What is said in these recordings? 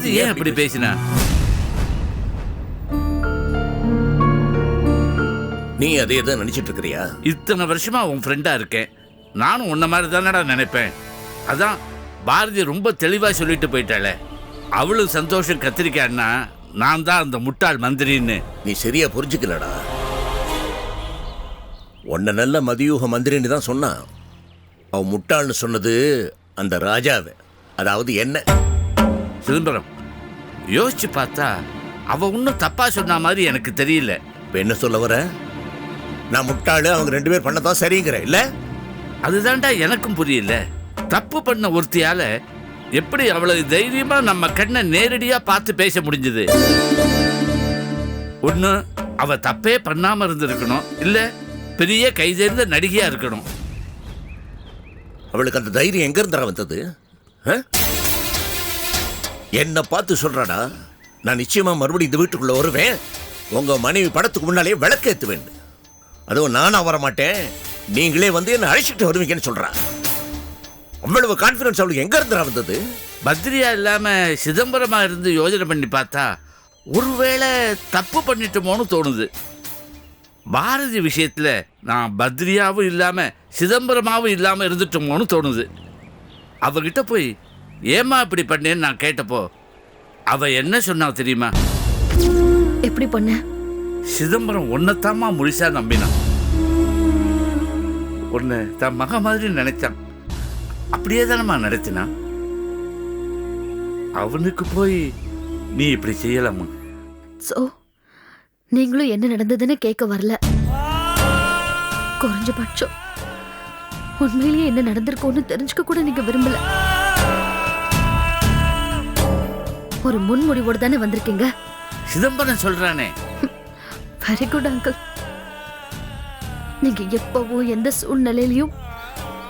பாரதி ஏன் அப்படி பேசினா? நீ அதே தான் நினைச்சிட்டு இருக்கிறியா? இத்தனை வருஷமா உன் ஃப்ரெண்டா இருக்கேன். நானும் உன்ன மாதிரி தானடா நினைப்பேன். அதான் பாரதி ரொம்ப தெளிவா சொல்லிட்டு போயிட்டாளே. அவளும் சந்தோஷம் கத்திரிக்கான்னா நான் தான் அந்த முட்டாள் மந்திரின்னு. நீ சரியா புரிஞ்சுக்கலடா. உன்னை நல்ல மதியூக மந்திரின்னு தான் சொன்னான். அவன் முட்டாள்னு சொன்னது அந்த ராஜாவை. அதாவது என்ன? சிதம்பரம் யோசிச்சு பார்த்தா அவ ஒன்றும் தப்பா சொன்ன மாதிரி எனக்கு தெரியல. இப்ப என்ன சொல்ல வர? நான் முட்டாளு அவங்க ரெண்டு பேர் பண்ணதான் சரிங்கிற இல்ல? அதுதான்டா எனக்கும் புரியல. தப்பு பண்ண ஒருத்தியால எப்படி அவ்வளவு தைரியமா நம்ம கண்ணை நேரடியா பார்த்து பேச முடிஞ்சது? ஒண்ணு அவ தப்பே பண்ணாம இருந்திருக்கணும் இல்ல பெரிய கைதேர்ந்த நடிகையா இருக்கணும். அவளுக்கு அந்த தைரியம் எங்க இருந்தா வந்தது? ஆ? என்னை பார்த்து சொல்கிறாடா நான் நிச்சயமாக மறுபடியும் இந்த வீட்டுக்குள்ளே வருவேன். உங்கள் மனைவி படத்துக்கு முன்னாலே விளக்கேத்துவேன் அதுவும் நானும் வர மாட்டேன் நீங்களே வந்து என்னை அழைச்சிட்டு வருவீங்கன்னு சொல்கிறா அவ்வளவு கான்ஃபிடன்ஸ் அவளுக்கு எங்கே இருந்துடா வந்தது? பத்ரியா இல்லாமல் சிதம்பரமாக இருந்து யோஜனை பண்ணி பார்த்தா ஒருவேளை தப்பு பண்ணிட்டோமோன்னு தோணுது. பாரதி விஷயத்தில் நான் பத்ரியாவும் இல்லாமல் சிதம்பரமாகவும் இல்லாமல் இருந்துட்டோமோன்னு தோணுது. அவகிட்ட போய் ஏமா இப்படி பண்ணேன்னு நான் கேட்டப்போ அவ என்ன சொன்னா தெரியுமா? எப்படி பண்ண? சிதம்பரம் ஒன்னத்தாமா முழுசா நம்பினான் உன்னை தன் மக மாதிரி நினைச்சான். அப்படியே தானம்மா நடத்தினான் அவனுக்கு போய் நீ இப்படி செய்யலாமா? சோ நீங்களும் என்ன நடந்ததுன்னு கேட்க வரல. குறைஞ்சபட்சம் உண்மையிலேயே என்ன நடந்திருக்கோன்னு தெரிஞ்சுக்க கூட நீங்க விரும்பல. ஒரு முன்முடிவோடு தானே வந்திருக்கீங்க? சிதம்பரம் சொல்றானே. வெரி குட் அங்கிள் நீங்க எப்பவும் எந்த சூழ்நிலையிலயும்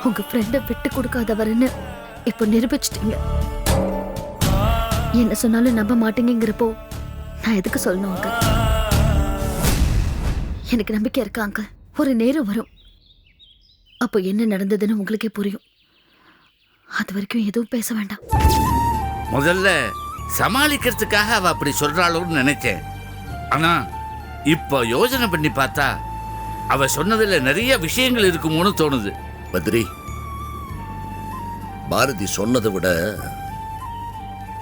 உங்க ஃப்ரெண்டை விட்டு கொடுக்காதவர்னு இப்போ நிரூபிச்சிட்டீங்க. என்ன சொன்னாலும் நம்ப மாட்டீங்கிறப்போ நான் எதுக்கு சொல்லணும் அங்கிள் எனக்கு நம்பிக்கை இருக்கா அங்கிள் ஒரு நேரம் வரும். அப்போ என்ன நடந்ததுன்னு உங்களுக்கே புரியும். அது வரைக்கும் எதுவும் பேச வேண்டாம். முதல்ல சமாளிக்கிறதுக்காக அவ அப்படி சொல்றாளோன்னு நினைச்சேன் ஆனா இப்போ யோசனை பண்ணி பார்த்தா அவ சொன்னதுல நிறைய விஷயங்கள் இருக்குமோன்னு தோணுது. பத்ரி பாரதி சொன்னதை விட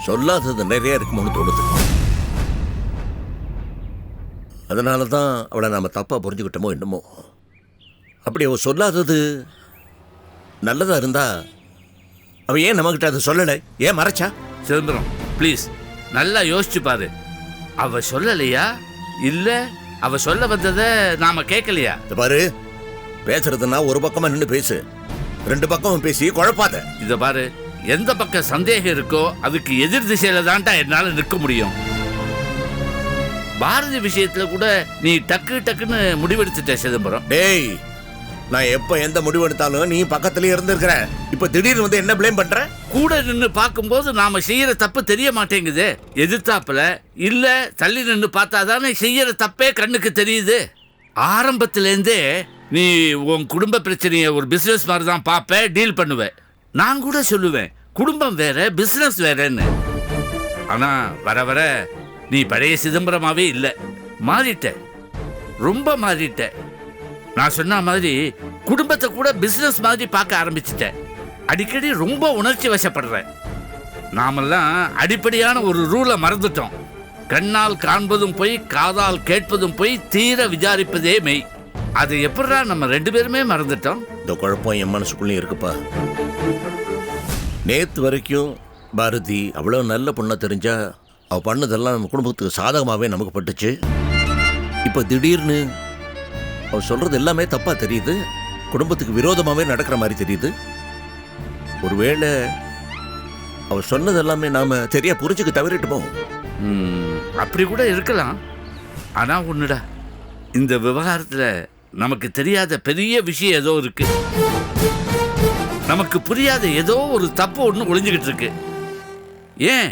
சொல்லாதது நிறைய இருக்குமோன்னு தோணுது. அதனால தான் அவளை நாம தப்பா புரிஞ்சுக்கிட்டோமோ என்னமோ. அப்படி அவ சொல்லாதது நல்லதா இருந்தா அவ ஏன் நம்மகிட்ட அதை சொல்லலை? ஏன் மறைச்சா? சிதம்பரம் ப்ளீஸ் நல்லா யோசிச்சு பாரு. அவ சொல்லலையா? இல்ல அவ சொல்ல வந்ததை நாம கேட்கலையா பாரு. பேசுறதுன்னா ஒரு பக்கமா நின்று பேசு. ரெண்டு பக்கமும் பேசி குழப்பாத. இத பாரு. எந்த பக்கம் சந்தேகம் இருக்கோ அதுக்கு எதிர் திசையில தான்டா என்னால நிற்க முடியும். பாரதி விஷயத்துல கூட நீ டக்கு டக்குன்னு முடிவெடுத்துட்ட சிதம்பரம். டேய் நான் எப்ப எந்த முடிவு எடுத்தாலும் நீ பக்கத்துலயே இருந்திருக்கிற. இப்ப திடீர்னு வந்து என்ன பிளேம் பண்ற? கூட நின்று பார்க்கும்போது நாம செய்யற தப்பு தெரிய மாட்டேங்குது. எதிர்த்தாப்புல இல்ல தள்ளி நின்று பார்த்தா தானே செய்யற தப்பே கண்ணுக்கு தெரியுது. ஆரம்பத்திலேருந்தே நீ உன் குடும்ப பிரச்சனையை ஒரு பிசினஸ் மாதிரி தான் பார்ப்ப டீல் பண்ணுவேன் நான் கூட சொல்லுவேன் குடும்பம் வேற பிசினஸ் வேறன்னு. ஆனா வர வர நீ பழைய சிதம்பரமாவே இல்லை. மாறிட்ட. ரொம்ப மாறிட்ட. நான் சொன்ன மாதிரி குடும்பத்தை கூட பிசினஸ் மாதிரி பார்க்க ஆரம்பிச்சிட்டேன். அடிக்கடி ரொம்ப உணர்ச்சி வசப்படுறேன். நாமெல்லாம் அடிப்படையான ஒரு ரூலை மறந்துட்டோம். கண்ணால் காண்பதும் போய் காதால் கேட்பதும் போய் தீர விசாரிப்பதே மெய். அது எப்படா நம்ம ரெண்டு பேருமே மறந்துட்டோம்? இந்த குழப்பம் என் மனசுக்குள்ளேயும் இருக்குப்பா. நேத்து வரைக்கும் பாரதி அவ்வளோ நல்ல பொண்ணை தெரிஞ்சா அவள் பண்ணதெல்லாம் நம்ம குடும்பத்துக்கு சாதகமாகவே நமக்கு பட்டுச்சு. இப்போ திடீர்னு அவர் சொல்றது எல்லாமே தப்பா தெரியுது. குடும்பத்துக்கு விரோதமாகவே நடக்கிற மாதிரி தெரியுது. ஒருவேளை அவர் சொன்னது எல்லாமே நாம சரியா புரிஞ்சுக்க தவறிட்டுமோ ம், அப்படி கூட இருக்கலாம். ஆனா ஒண்ணுடா இந்த விவகாரத்துல நமக்கு தெரியாத பெரிய விஷயம் ஏதோ இருக்கு. நமக்கு புரியாத ஏதோ ஒரு தப்பு ஒன்று ஒளிஞ்சுக்கிட்டு இருக்கு. ஏன்?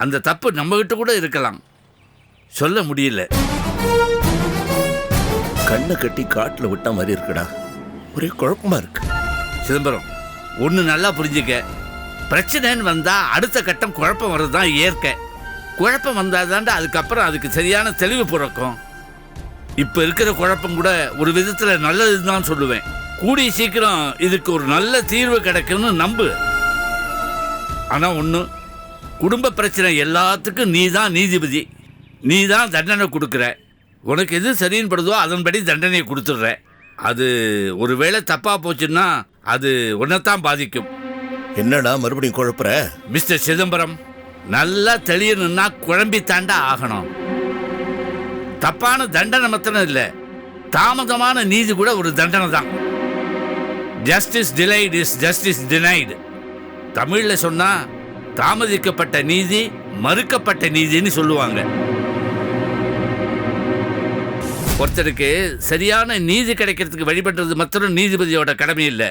அந்த தப்பு நம்மகிட்ட கூட இருக்கலாம். சொல்ல முடியல. கண்ணை கட்டி காட்டில் விட்ட மாதிரி இருக்குடா. ஒரே குழப்பமா இருக்கு. சிதம்பரம் ஒன்று நல்லா புரிஞ்சுக்க. பிரச்சனைன்னு வந்தால் அடுத்த கட்டம் குழப்பம் வர்றது தான் இயற்கை. குழப்பம் வந்தால் தாண்டா அதுக்கப்புறம் அதுக்கு சரியான தெளிவு பிறக்கும். இப்போ இருக்கிற குழப்பம் கூட ஒரு விதத்தில் நல்லதுன்னு தான் சொல்லுவேன். கூடிய சீக்கிரம் இதுக்கு ஒரு நல்ல தீர்வு கிடைக்கும்னு நம்பு. ஆனால் ஒன்று குடும்ப பிரச்சனை எல்லாத்துக்கும் நீ தான் நீதிபதி. நீ தான் தண்டனை கொடுக்குற. உனக்கு எது சரின்னு படுதோ அதன்படி தண்டனையை கொடுத்துட்ற அது ஒருவேளை தப்பா போச்சுன்னா அது உன்னைத்தான் பாதிக்கும். என்னடா மறுபடியும் குழப்புற? மிஸ்டர் சிதம்பரம் நல்லா தெளியணும்னா குழம்பி தாண்டா ஆகணும். தப்பான தண்டனை மாத்திரம் இல்லை தாமதமான நீதி கூட ஒரு தண்டனை தான். Justice delayed is justice denied தமிழில் சொன்னா தாமதிக்கப்பட்ட நீதி மறுக்கப்பட்ட நீதின்னு சொல்லுவாங்க. ஒருத்தருக்கு சரியான நீதி கிடைக்கிறதுக்கு வழிபடுறது மற்றும் நீதிபதியோட கடமை இல்லை.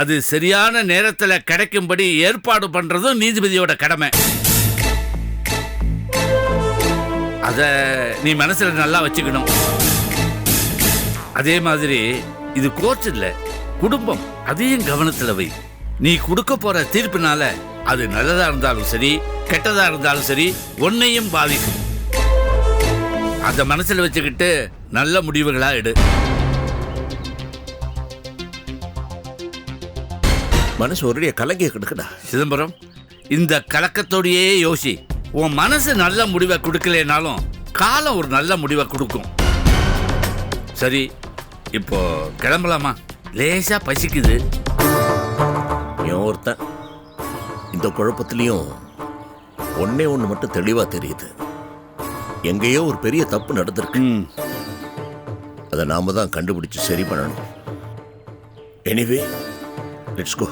அது சரியான நேரத்தில் கிடைக்கும்படி ஏற்பாடு பண்ணுறதும் நீதிபதியோட கடமை. அதை நீ மனசில் நல்லா வச்சுக்கணும். அதே மாதிரி இது கோர்ட் இல்லை குடும்பம் அதையும் கவனத்தில் வை. நீ கொடுக்க போகிற தீர்ப்பினால அது நல்லதா இருந்தாலும் சரி கெட்டதா இருந்தாலும் சரி உன்னையும் பாதிக்கும். அதை மனசில் வச்சுக்கிட்டு நல்ல முடிவுகளா எடு. மனசு ஒரே கலங்கி கிடக்குடா. சிதம்பரம் இந்த கலக்கத்தோடையே யோசி. உன் மனசு நல்ல முடிவை கொடுக்கலனாலும் காலம் ஒரு நல்ல முடிவை கொடுக்கும். சரி இப்போ கிளம்பலாமா? லேசா பசிக்குது. ஒருத்தன் இந்த குழப்பத்திலையும் ஒண்ணே ஒன்று மட்டும் தெளிவா தெரியுது. எங்கேயோ ஒரு பெரிய தப்பு நடந்திருக்கு. அதை நாம தான் கண்டுபிடிச்சு சரி பண்ணணும். எனிவே லெட்ஸ் கோ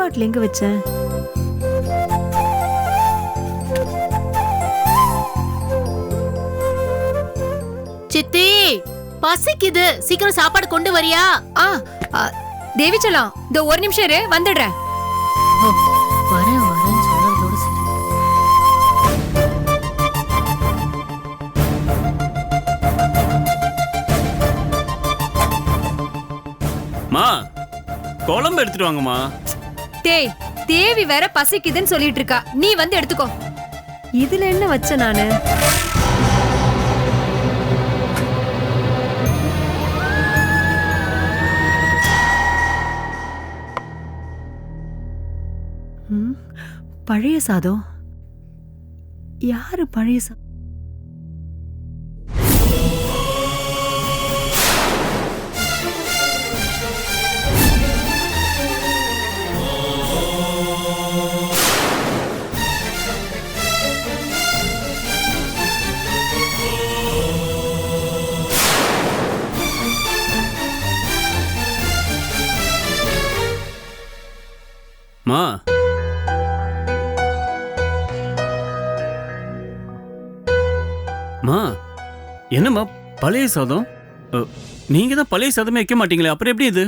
பாட்டில் எங்க வச்சேன். சித்தி பசிக்குது. சீக்கிரம் சாப்பாடு கொண்டு வரியா? ஆ தேவிச்சலம் இந்த ஒரு நிமிஷம் இரு வந்துடுறேன். வரேன் வரேன் சொல்றதோட சரி. மா குழம்பு எடுத்துட்டு வாங்கம்மா. டேய் தேவி வேற பசிக்குதுன்னு சொல்லிட்டு இருக்கா. நீ வந்து எடுத்துக்கோ. இதுல என்ன வச்ச நானு? பழைய சாதம். யாரு பழைய சாதம் மா மா என்னம்மா பழைய சாதம்? நீங்க தான் பழைய சாதமே வைக்க மாட்டீங்களே அப்புறம் எப்படி இது?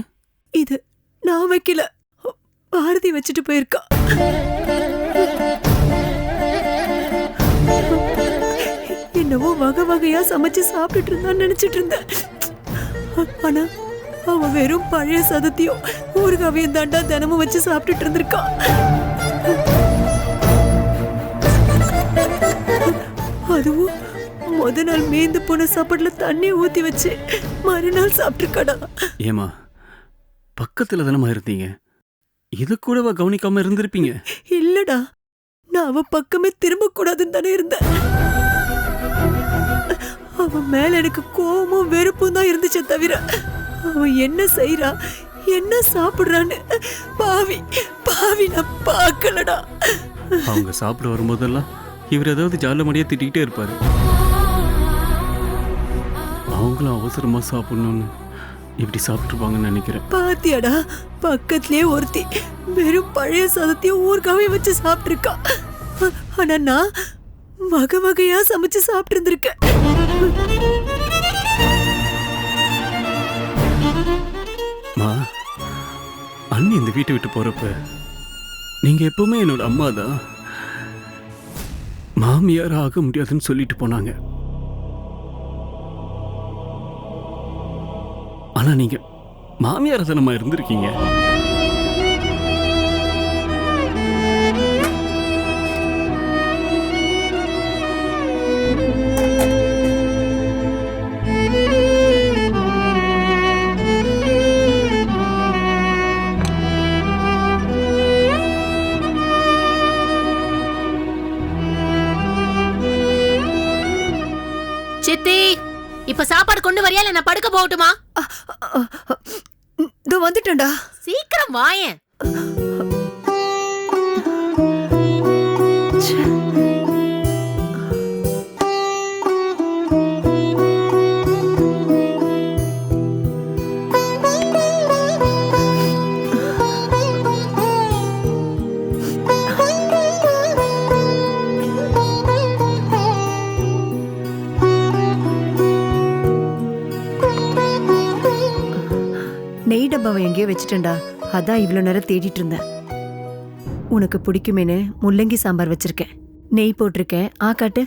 இது நான் வைக்கல. பாரதி வச்சுட்டு போயிருக்கா. என்னவோ வகை வகையா சமைச்சு சாப்பிட்டுட்டு இருந்தான்னு நினைச்சிட்டு இருந்தேன். ஆனா அவ வெறும் பழைய சதத்தையும் ஊறுகாவையும் தாண்டா தினமும் வச்சு சாப்பிட்டுட்டு இருந்திருக்கா. அதுவும் முத நாள் மேய்ந்து போன சாப்பாடுல தண்ணி ஊத்தி வச்சு மறுநாள் சாப்பிட்டுருக்காடா. ஏமா பக்கத்துல தானம்மா இருந்தீங்க? இது கூடவா கவனிக்காம இருந்திருப்பீங்க? இல்லடா நான் அவ பக்கமே திரும்ப கூடாதுன்னு தானே இருந்தேன். அவன் மேல எனக்கு கோவமும் வெறுப்பும் தான் இருந்துச்சே தவிர அவன் என்ன செய்றா? என்ன சாப்பிடுறான்னு? பாவி பாவி நான் பார்க்கலடா. அவங்க சாப்பிட வரும்போதெல்லாம் இவர் ஏதாவது ஜால மடியா திட்டிக்கிட்டே இருப்பாரு. அவங்களும் அவசரமா சாப்பிடணும்னு இப்படி சாப்பிட்டுருப்பாங்கன்னு நினைக்கிறேன். பாத்தியாடா பக்கத்துலயே ஒருத்தி வெறும் பழைய சாதத்தையும் ஊர்காவையும் வச்சு சாப்பிட்டுருக்கா. ஆனா நான் வகை வகையா சமைச்சு சாப்பிட்டு இருந்திருக்க அம்மா அண்ணி இந்த வீட்டை விட்டு போறப்ப நீங்க எப்பவுமே என்னோட அம்மா தான். மாமியார் ஆக முடியாதுன்னு சொல்லிட்டு போனாங்க. ஆனா நீங்க மாமியார் தானம்மா இருந்திருக்கீங்க. இப்ப சாப்பாடு கொண்டு வரியா இல்ல நான் படுக்க போகட்டுமா? இதோ வந்துட்டேன்டா. சீக்கிரம் வாயேன். நெய் எங்கேயோ வச்சுட்டேன்டா. அதான் இவ்வளோ நேரம் தேடிட்டு இருந்தேன். உனக்கு பிடிக்குமேனு முள்ளங்கி சாம்பார் வச்சிருக்கேன். நெய் போட்டிருக்கேன். ஆ காட்டு.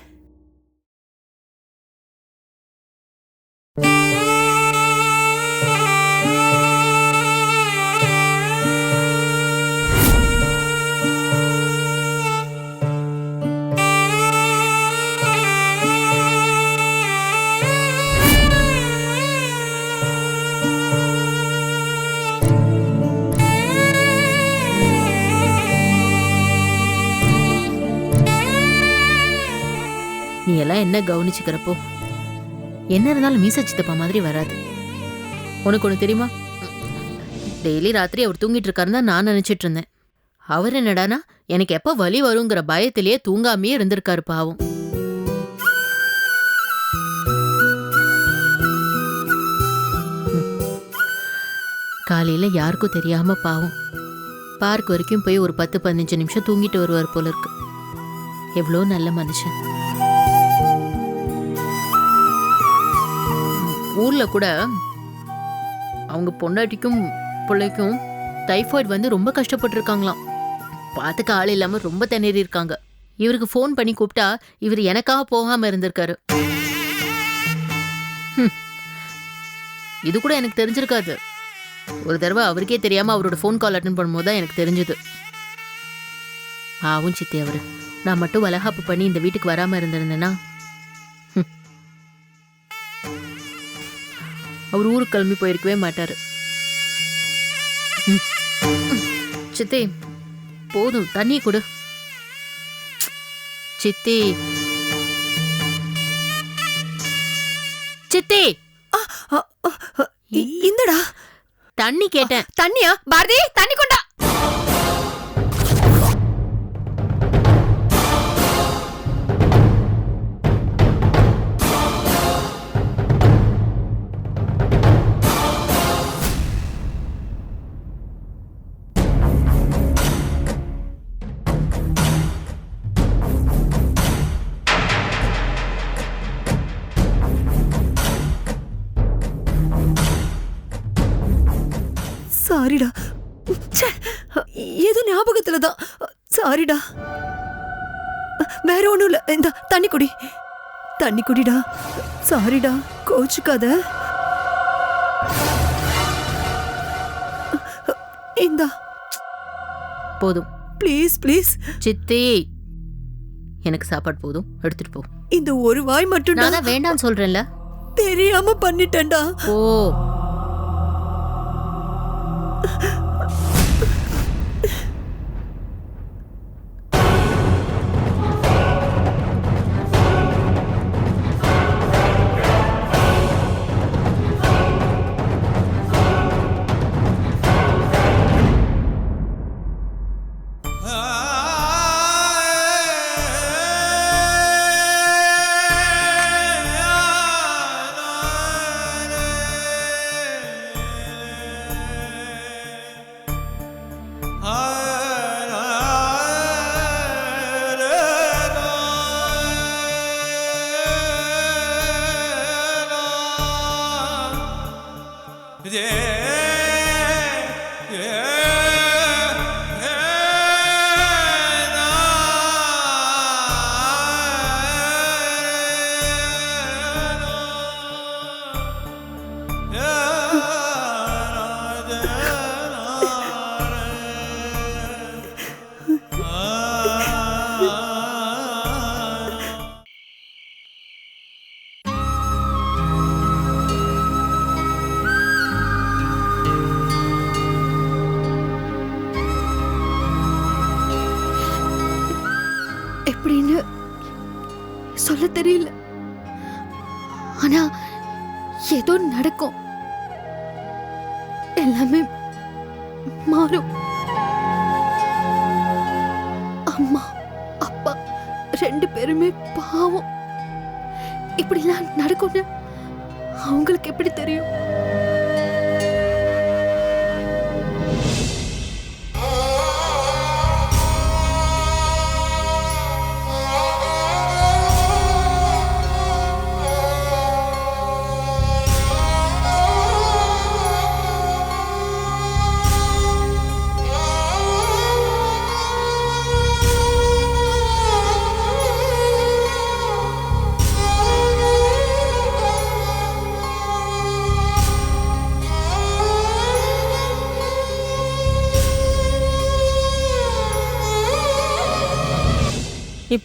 நீ எல்லாம் என்ன கவனிச்சுக்கிறப்போ? என்ன இருந்தாலும் மீச சித்தப்பா மாதிரி வராது. உனக்கு ஒன்று தெரியுமா? டெய்லி ராத்திரி அவர் தூங்கிட்டு இருக்காருன்னு தான் நான் நினைச்சிட்டு இருந்தேன். அவர் என்னடானா எனக்கு எப்ப வலி வருங்கிற பயத்திலேயே தூங்காமையே இருந்திருக்காரு பாவம். காலையில் காலையில யாருக்கும் தெரியாம பாவம். பார்க் வரைக்கும் போய் ஒரு பத்து பதினஞ்சு நிமிஷம் தூங்கிட்டு வருவார் போல இருக்கு. எவ்வளோ நல்ல மனுஷன். ஊரில் கூட அவங்க பொண்டாட்டிக்கும் பிள்ளைக்கும் டைஃபாய்டு வந்து ரொம்ப கஷ்டப்பட்டுருக்காங்களாம். பார்த்துக்க ஆள் இல்லாம ரொம்ப திணறி இருக்காங்க. இவருக்கு ஃபோன் பண்ணி கூப்பிட்டா இவர் எனக்காக போகாம இருந்திருக்காரு. இது கூட எனக்கு தெரிஞ்சிருக்காது. ஒரு தடவை அவருக்கே தெரியாம அவரோட ஃபோன் கால் அட்டன் பண்ணும்போது தான் எனக்கு தெரிஞ்சது. ஆவும் சித்தி அவர் நான் மட்டும் வலகாப்பு பண்ணி இந்த வீட்டுக்கு வராம இருந்திருந்தேன்னா அவர் ஊருக்கு கிளம்பி போயிருக்கவே மாட்டாரு. சித்தி போதும் தண்ணி கொடு. சித்தி. சித்தி! இந்தடா. தண்ணி கேட்டேன். தண்ணியா? பாரதி தண்ணி கொண்டா. தண்ணி குடிடா. சாரிடா கோச்சுக்காத. இந்தா. போதும். ப்ளீஸ் ப்ளீஸ் சித்தி எனக்கு சாப்பாடு போதும். எடுத்துட்டு போ. இந்த ஒரு வாய் மட்டும் நான் தான் வேண்டாம்னு சொல்றேன்ல. தெரியாம பண்ணிட்டேன்டா. ஓ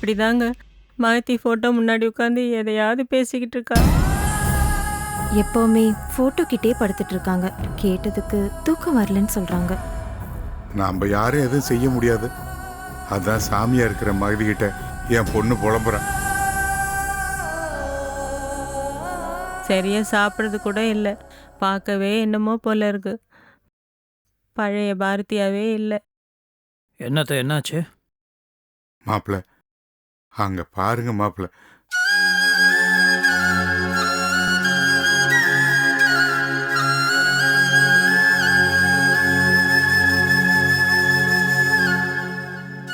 இப்படிதாங்க. மாலதி ஃபோட்டோ முன்னாடி உட்காந்து எதையாவது பேசிக்கிட்டு இருக்கா? எப்பவுமே போட்டோ கிட்டே படுத்துட்டு இருக்காங்க. கேட்டதுக்கு தூக்கம் வரலன்னு சொல்றாங்க. நாம் யாரும் எதுவும் செய்ய முடியாது. அதான் சாமியா இருக்கிற மகதி கிட்ட என் பொண்ணு புலம்புறான் சரியா சாப்பிட்றது கூட இல்லை. பார்க்கவே என்னமோ போல இருக்கு. பழைய பாரதியாவே இல்லை. என்னத்த என்னாச்சு? மாப்பிள அங்க பாருங்க மாப்பிள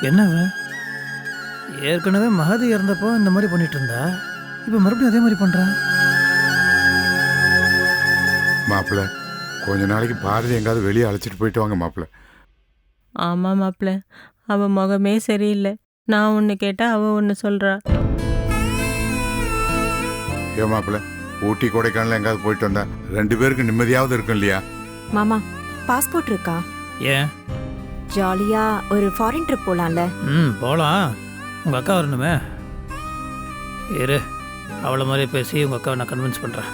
என்னவ? ஏற்கனவே மகதி இறந்தப்போ இந்த மாதிரி பண்ணிட்டு இருந்தா? இப்போ மறுபடியும் அதே மாதிரி பண்றான் மாப்பிள கொஞ்ச நாளைக்கு பாரதி எங்காவது வெளியே அழைச்சிட்டு போயிட்டு வாங்க மாப்பிள ஆமாம் மாப்பிள்ள அவ முகமே சரியில்லை. நான் ஒன்று கேட்டால் அவ ஒன்று சொல்கிறா ஏன் மாப்பிள ஊட்டி கொடைக்கானல் எங்காவது போயிட்டு வந்தா ரெண்டு பேருக்கு நிம்மதியாவது இருக்கும் இல்லையா? மாமா பாஸ்போர்ட் இருக்கா? ஏன் ஜாலியா ஒரு ஃபாரின் ட்ரிப் போலாம்ல. ம் போகலாம் உங்கள் அக்கா வரணுமே. இரு அவளை மாதிரி பேசி உங்கள் அக்காவை நான் கன்வின்ஸ் பண்ணுறேன்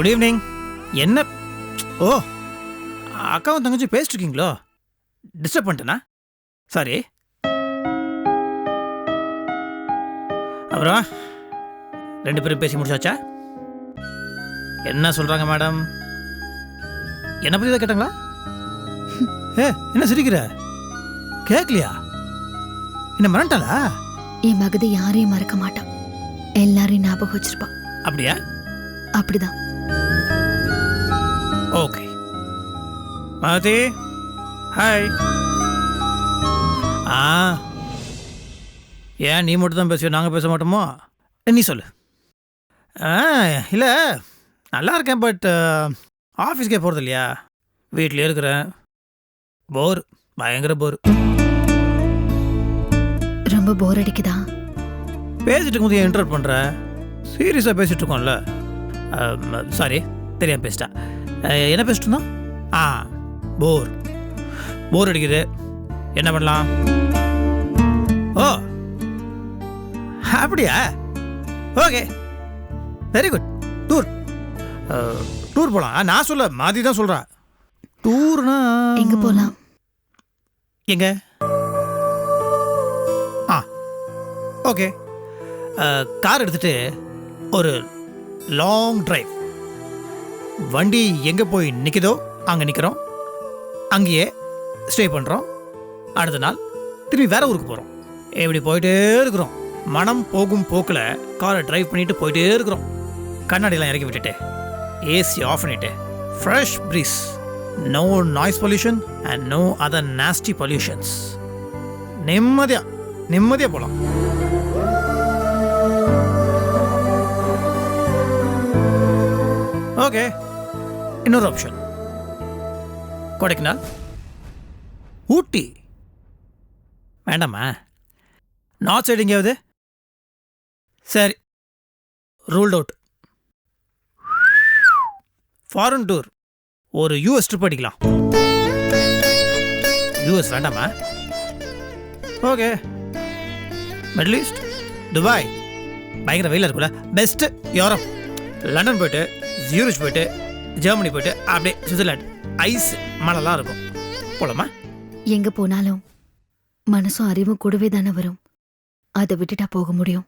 குட் ஈவினிங் என்ன? ஓ அக்காவும் தங்கச்சி பேசிட்டு இருக்கீங்களோ? டிஸ்டர்ப் பண்ணிட்டேனா? சாரி அப்புறம் ரெண்டு பேரும் பேசி முடிச்சாச்சா? என்ன சொல்றாங்க மேடம்? என்ன பத்தி தான் கேட்டாங்களா? ஏ என்ன சிரிக்கிற? கேட்கலையா என்ன மறந்துட்டாளா என் மகதி யாரையும் மறக்க மாட்டான். எல்லாரையும் ஞாபகம் வச்சிருப்பா அப்படியா? அப்படிதான். ஓகே மாலதி ஹாய் ஆ. ஏன் நீ மட்டும் தான் பேசுவியோ? நாங்கள் பேச மாட்டோமோ? நீ சொல்லு. ஆ இல்லை. நல்லா இருக்கேன் பட் ஆஃபீஸ்க்கே போகிறது இல்லையா? வீட்டிலே இருக்கிறேன். போர் பயங்கர போர் ரொம்ப போர் அடிக்குதா? பேசிட்டு இருக்கும்போது ஏன் இன்டர்ட் பண்ணுற சீரியஸாக பேசிட்டு இருக்கோம்ல. சாரி தெரியாம பேசிட்டா அஹ், என்ன பேசிட்டு இருந்தோம்? ஆ போர். போர் அடிக்குது. என்ன பண்ணலாம்? ஓ அப்படியா? Okay. Very good tour tour போகலாம் நான் சொல்ல மாதி தான் சொல்கிறா டூர்னா எங்க போலாம்? எங்க? ஆ ஓகே. கார் எடுத்துட்டு ஒரு லாங் டிரைவ் வண்டி எங்கே போய் நிற்குதோ அங்கே நிற்கிறோம் அங்கேயே ஸ்டே பண்ணுறோம் அடுத்த நாள் திரும்பி வேற ஊருக்கு போகிறோம் இப்படி போயிட்டே இருக்கிறோம். மனம் போகும் போக்கில் காரை டிரைவ் பண்ணிட்டு போயிட்டே இருக்கிறோம். கண்ணாடியெல்லாம் இறக்கி விட்டுட்டு ஏசி ஆஃப் பண்ணிட்டு fresh breeze no noise pollution and no other nasty pollutions நிம்மதியா நிம்மதியா போகலாம் ஓகே இன்னொரு ஆப்ஷன் கொடைக்கானல். ஊட்டி. வேண்டாமா? நார்த் சைடு எங்கேயாவது? சரி. ரூல்ட் அவுட் ஃபாரின் டூர் ஒரு யூஎஸ் ட்ரிப் அடிக்கலாம். யூஎஸ் வேண்டாமா? ஓகே மிடில் ஈஸ்ட் துபாய் பயங்கர வெயிலாக இருக்குல்ல பெஸ்ட்டு யூரோப் லண்டன் போயிட்டு ஜியூரிச் போயிட்டு ஜெர்மனி போயிட்டு அப்படியே சுவிட்சர்லாண்ட் ஐஸ் மழைலாம் இருக்கும். போலாமா? எங்க போனாலும் மனசும் அறிவும் கூடவே தானே வரும். அதை விட்டுட்டா போக முடியும்.